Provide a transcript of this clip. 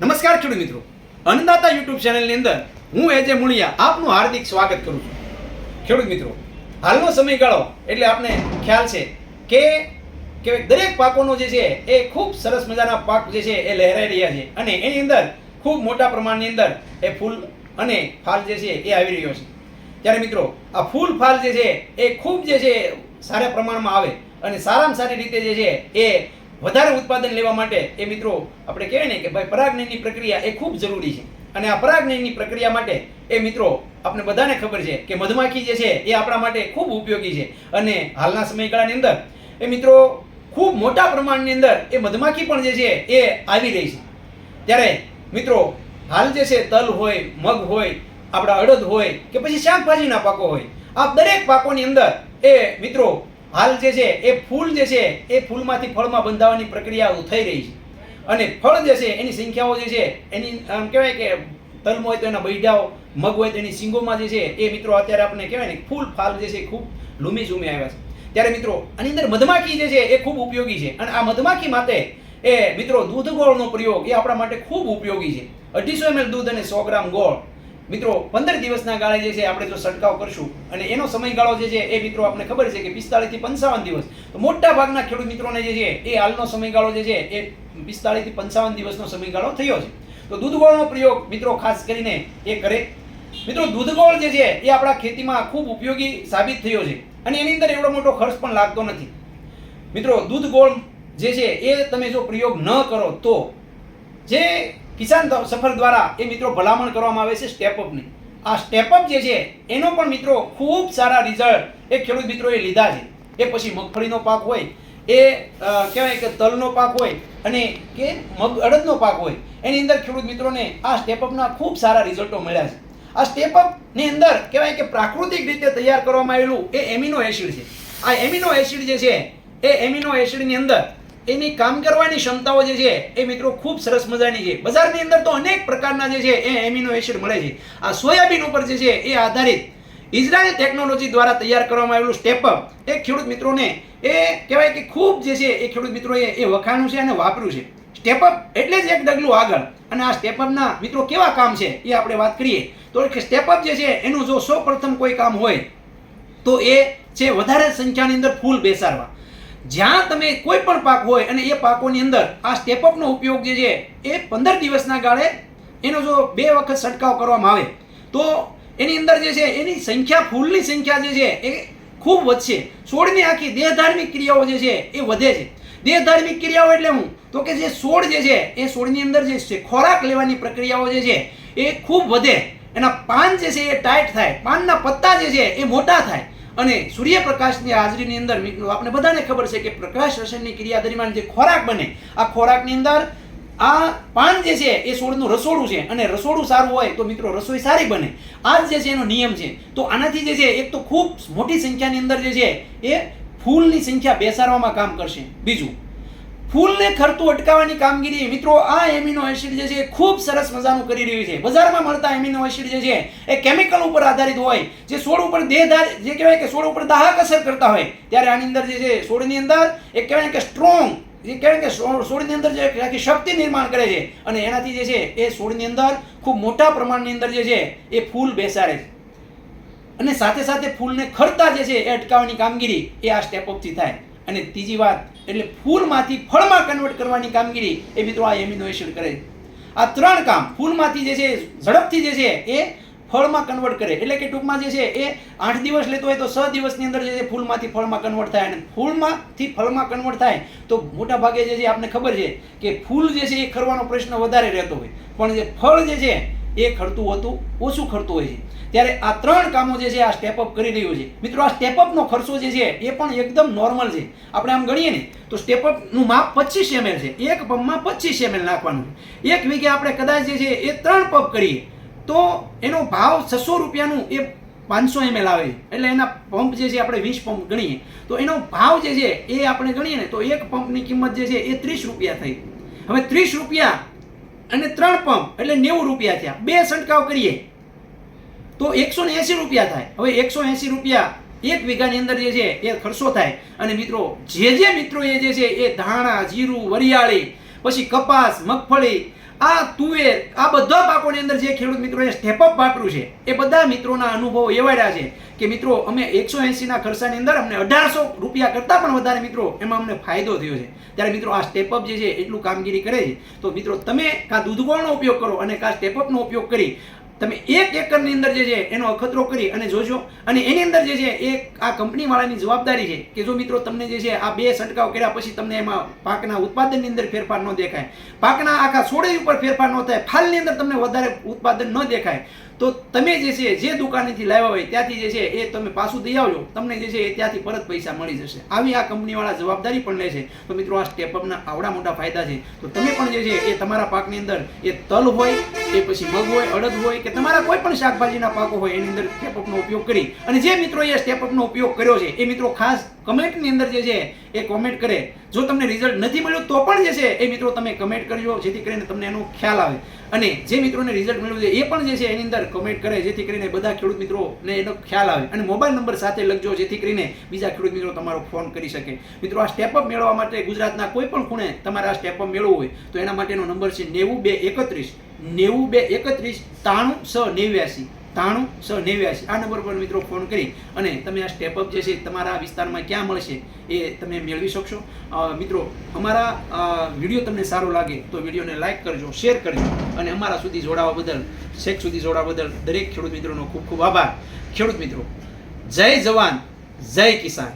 નમસ્કાર ખેડૂત મિત્રો. અન્નદાતા યુટ્યુબ ચેનલની અંદર હું એજે મુળિયા આપનું હાર્દિક સ્વાગત કરું છું. ખેડૂત મિત્રો, હાલનો સમયગાળો એટલે આપને ખ્યાલ છે કે કે દરેક પાકોનો જે છે એ ખૂબ સરસ મજાના પાક જે છે એ લહેરાઈ રહ્યા છે અને એની અંદર ખૂબ મોટા પ્રમાણની અંદર એ ફૂલ અને ફાલ જે છે એ આવી રહ્યો છે. ત્યારે મિત્રો, આ ફૂલ ફાલ જે છે એ ખૂબ જે છે સારા પ્રમાણમાં આવે અને સારામાં સારી રીતે જે છે એ વધારે ઉત્પાદન લેવા માટે એ મિત્રો આપણે કહેવાય ને કે ભાઈ પરાગનયનની પ્રક્રિયા એ ખૂબ જરૂરી છે. અને આ પરાગનયનની પ્રક્રિયા માટે એ મિત્રો આપણે બધાને ખબર છે કે મધમાખી જે છે એ આપણા માટે ખૂબ ઉપયોગી છે. અને હાલના સમયગાળાની અંદર એ મિત્રો ખૂબ મોટા પ્રમાણની અંદર એ મધમાખી પણ જે છે એ આવી રહી છે. ત્યારે મિત્રો હાલ જે છે તલ હોય, મગ હોય, આપણા અડદ હોય કે પછી શાકભાજીના પાકો હોય, આ દરેક પાકોની અંદર એ મિત્રો હાલ જે છે, એ ફૂલ જે છે, એ ફૂલમાંથી ફળમાં બંધાવાની પ્રક્રિયાઓ થઈ રહી છે. અને ફળ જે છે, એની સંખ્યાઓ જે છે, એની આમ કહેવાય કે તલમ હોય તો એના બૈડાઓ, મગ હોય તો એની સિંગોમાં જે છે, એ મિત્રો અત્યારે આપણે કહેવાય ને ફૂલ ફાલ જે છે ખૂબ લૂમી ઝૂમી આવ્યા છે. ત્યારે મિત્રો, આની અંદર મધમાખી જે છે, એ ખૂબ ઉપયોગી છે. અને આ મધમાખી માટે એ મિત્રો દૂધ ગોળનો પ્રયોગ એ આપણા માટે ખૂબ ઉપયોગી છે. અઢીસો એમએલ દૂધ અને સો ગ્રામ ગોળ. મિત્રો, પંદર દિવસના ગાળે જે છે, આપણે જો છંટકાવ કરશું અને એનો સમયગાળો જે છે, એ મિત્રો આપણે ખબર છે કે પિસ્તાળીસથી પંચાવન દિવસ. તો મોટા ભાગના ખેડૂત મિત્રોને જે છે, એ હાલનો સમયગાળો જે છે, એ પિસ્તાળીસથી પંચાવન દિવસનો સમયગાળો થયો છે. તો દૂધગોળનો પ્રયોગ મિત્રો ખાસ કરીને એ કરે. મિત્રો, દૂધગોળ જે છે, એ આપણા ખેતીમાં ખૂબ ઉપયોગી સાબિત થયો છે અને એની અંદર એવડો મોટો ખર્ચ પણ લાગતો નથી. મિત્રો, દૂધગોળ જે છે, એ તમે જો પ્રયોગ ન કરો તો જે કિસાન સફર દ્વારા એ મિત્રો ભલામણ કરવામાં આવે છે સ્ટેપ અપની આ સ્ટેપ અપ જે છે, એનો પણ મિત્રો ખૂબ સારા રિઝલ્ટ એ ખેડૂત મિત્રોએ લીધા છે. એ પછી મગફળીનો પાક હોય, એ કહેવાય કે તલનો પાક હોય અને કે મગ અડદનો પાક હોય, એની અંદર ખેડૂત મિત્રોને આ સ્ટેપ અપના ખૂબ સારા રિઝલ્ટો મળ્યા છે. આ સ્ટેપ અપની અંદર કહેવાય કે પ્રાકૃતિક રીતે તૈયાર કરવામાં આવેલું એ એમિનો એસિડ છે. આ એમિનો એસિડ જે છે, એ એમિનો એસિડની અંદર એની કામ કરવાની ક્ષમતાઓ જે છે, એ મિત્રો ખૂબ સરસ મજાની છે. બજારની અંદર તો અનેક પ્રકારના જે છે, એ એમિનો એસિડ મળે છે. આ સોયાબીન ઉપર જે છે, એ આધારિત ઇઝરાયલ ટેકનોલોજી દ્વારા તૈયાર કરવામાં આવેલું સ્ટેપ અપ એ ખેડૂત મિત્રોને, એ કહેવાય કે ખૂબ જે છે, એ ખેડૂત મિત્રોએ એ વખાણું છે અને વાપર્યું છે. સ્ટેપઅપ એટલે જ એક ડગલું આગળ. અને આ સ્ટેપઅપના મિત્રો કેવા કામ છે, એ આપણે વાત કરીએ. તો કે સ્ટેપઅપ જે છે, એનું જો સૌ પ્રથમ કોઈ કામ હોય, તો એ છે વધારે સંખ્યાની અંદર ફૂલ બેસાડવા. જ્યાં તમે કોઈ પણ પાક હોય અને એ પાકોની અંદર આ સ્ટેપઅપનો ઉપયોગ જે છે, એ પંદર દિવસના ગાળે એનો જો બે વખત છંટકાવ કરવામાં આવે, તો એની અંદર જે છે, એની સંખ્યા, ફૂલની સંખ્યા જે છે, એ ખૂબ વધશે. છોડની આખી દેહધાર્મિક ક્રિયાઓ જે છે, એ વધે છે. દેહધાર્મિક ક્રિયાઓ એટલે હું? તો કે જે છોડ જે છે, એ છોડની અંદર જે છે, ખોરાક લેવાની પ્રક્રિયાઓ જે છે, એ ખૂબ વધે. એના પાન જે છે, એ ટાઈટ થાય. પાનના પત્તા જે છે, એ મોટા થાય. અને સૂર્યપ્રકાશની હાજરીની અંદર મિત્રો આપણે બધાને ખબર છે કે પ્રકાશ રસાયણની ક્રિયા દરમિયાન જે ખોરાક બને, આ ખોરાકની અંદર આ પાન જે છે એ છોડનું રસોડું છે અને રસોડું સારું હોય તો મિત્રો રસોઈ સારી બને. આ જે છે એનો નિયમ છે. તો આનાથી જે છે એક તો ખૂબ મોટી સંખ્યાની અંદર જે છે એ ફૂલની સંખ્યા બેસાડવામાં કામ કરશે. બીજું ફૂલને ખરતું અટકાવવાની કામગીરી. મિત્રો, આ એમિનો એસિડ જે છે, એ ખૂબ સરસ મજાનું કરી રહ્યું છે. બજારમાં મળતા એમિનો એસિડ જે છે, એ કેમિકલ ઉપર આધારિત હોય. જે છોડ ઉપર દેહધાર જે કહેવાય કે છોડ ઉપર દાહક અસર કરતા હોય. ત્યારે આની અંદર જે છે છોડની અંદર એક કહેવાય કે સ્ટ્રોંગ જે કહેવાય કે છોડ- છોડની અંદર જે આખી શક્તિ નિર્માણ કરે છે. અને એનાથી જે છે, એ છોડની અંદર ખૂબ મોટા પ્રમાણની અંદર જે છે, એ ફૂલ બેસાડે છે. અને સાથે સાથે ફૂલને ખરતા જે છે, એ અટકાવવાની કામગીરી એ આ સ્ટેપ અપથી થાય. અને ત્રીજી વાત, એટલે ફૂલમાંથી ફળમાં કન્વર્ટ કરવાની કામગીરી એ મિત્રો આ એમિનો કરે. આ ત્રણ કામ ફૂલમાંથી જે છે, ઝડપથી જે છે, એ ફળમાં કન્વર્ટ કરે. એટલે કે ટૂંકમાં જે છે, એ આઠ દિવસ લેતો હોય તો છ દિવસની અંદર જે છે, ફૂલમાંથી ફળમાં કન્વર્ટ થાય. અને ફૂલમાંથી ફળમાં કન્વર્ટ થાય, તો મોટા ભાગે જે છે આપણને ખબર છે કે ફૂલ જે છે, એ ખરવાનો પ્રશ્ન વધારે રહેતો હોય. પણ જે ફળ જે છે એ ખરતું હોતું ઓછું ખરતું હોય છે? ત્યારે આ ત્રણ કામો જે છે, આ સ્ટેપ અપ કરી રહ્યું છે. મિત્રો, આ સ્ટેપ અપનો ખર્ચો જે છે, એ પણ એકદમ નોર્મલ છે. આપણે આમ ગણીએ ને, તો સ્ટેપ અપનું માપ પચીસ એમએલ છે. એક પંપમાં પચીસ એમએલ નાખવાનું એક વીઘે આપણે કદાચ જે છે, એ ત્રણ પંપ કરીએ, તો એનો ભાવ છસો રૂપિયાનું એ પાંચસો એમએલ આવે એટલે એના પંપ જે છે, આપણે વીસ પંપ ગણીએ. તો એનો ભાવ જે છે, એ આપણે ગણીએ ને, તો એક પંપની કિંમત જે છે, એ ત્રીસ રૂપિયા થઈ. હવે ત્રીસ રૂપિયા અને ત્રણ પંપ, એટલે નેવું રૂપિયા થયા. બે છંટકાવ કરીએ. તો એકસો ને એંસી રૂપિયા થાય. હવે એકસો એંસી રૂપિયા એક વીઘાની અંદર જે છે એ ખર્ચો થાય. અને મિત્રો, જે જે મિત્રો એ જે છે એ ધાણા, જીરું, વરિયાળી, પછી કપાસ, મગફળી આ તુવેર આ બધા પાકોની અંદર જે ખેડૂત મિત્રોએ સ્ટેપઅપ વાપર્યું છે, એ બધા મિત્રોના અનુભવો એવાડ્યા છે કે મિત્રો, અમે એકસો એંસીના ખર્ચાની અંદર અમને અઢારસો રૂપિયા કરતાં પણ વધારે મિત્રો, એમાં અમને ફાયદો થયો છે. ત્યારે મિત્રો, આ સ્ટેપઅપ જે છે, એટલું કામગીરી કરે છે. તો મિત્રો, તમે કાં દૂધગોળનો ઉપયોગ કરો અને કાં સ્ટેપઅપનો ઉપયોગ કરી તમે એક એકરની અંદર જે છે એનો અખતરો કરી અને જોજો. અને એની અંદર જે છે એ આ કંપનીવાળાની જવાબદારી છે કે જો મિત્રો તમને જે છે આ બે છંટકાવ કર્યા પછી તમને એમાં પાકના ઉત્પાદનની અંદર ફેરફાર ન દેખાય. પાકના આખા છોડે ઉપર ફેરફાર ન થાય. ફાલની અંદર તમને વધારે ઉત્પાદન ન દેખાય. તો તમે જે છે, જે દુકાનેથી લાવ્યા હોય ત્યાંથી જે છે, એ તમે પાછું દઈ આવજો. તમને જે છે, એ ત્યાંથી પરત પૈસા મળી જશે. આવી આ કંપનીવાળા જવાબદારી પણ લે છે. તો મિત્રો, આ સ્ટેપઅપના આવડા મોટા ફાયદા છે. તો તમે પણ જે છે, એ તમારા પાકની અંદર એ તલ હોય, એ પછી મગ હોય, અડદ હોય કે તમારા કોઈ પણ શાકભાજીના પાકો હોય, એની અંદર સ્ટેપઅપનો ઉપયોગ કરી. અને જે મિત્રો એ સ્ટેપઅપનો ઉપયોગ કર્યો છે, એ મિત્રો ખાસ કમેન્ટની અંદર જે છે એ કોમેન્ટ કરે. જો તમને રિઝલ્ટ નથી મળ્યું તો પણ જે છે એ મિત્રો તમે કમેન્ટ કરજો, જેથી કરીને તમને એનો ખ્યાલ આવે. અને જે મિત્રોને રિઝલ્ટ મળ્યું છે એ પણ જે છે એની અંદર કમેન્ટ કરે, જેથી કરીને બધા ખેડૂત મિત્રોને એનો ખ્યાલ આવે. અને મોબાઈલ નંબર સાથે લખજો, જેથી કરીને બીજા ખેડૂત મિત્રો તમારો ફોન કરી શકે. મિત્રો, આ સ્ટેપઅપ મેળવવા માટે ગુજરાતના કોઈ પણ ખૂણે તમારે આ સ્ટેપઅપ મેળવવું હોય, તો એના માટેનો નંબર છે નેવું બે એકત્રીસ. નેવું બે એકત્રીસ ત્રાણું છ નેવ્યાસી. ત્રાણું સ નેવ્યાસી આ નંબર પર મિત્રો ફોન કરી અને તમે આ સ્ટેપ અપ જે છે તમારા વિસ્તારમાં ક્યાં મળશે એ તમે મેળવી શકશો. મિત્રો, અમારા વીડિયો તમને સારો લાગે તો વિડીયોને લાઈક કરજો શેર કરજો અને અમારા સુધી જોડાવા બદલ શેખ સુધી જોડાવા બદલ દરેક ખેડૂત મિત્રોનો ખૂબ ખૂબ આભાર. ખેડૂત મિત્રો, જય જવાન, જય કિસાન.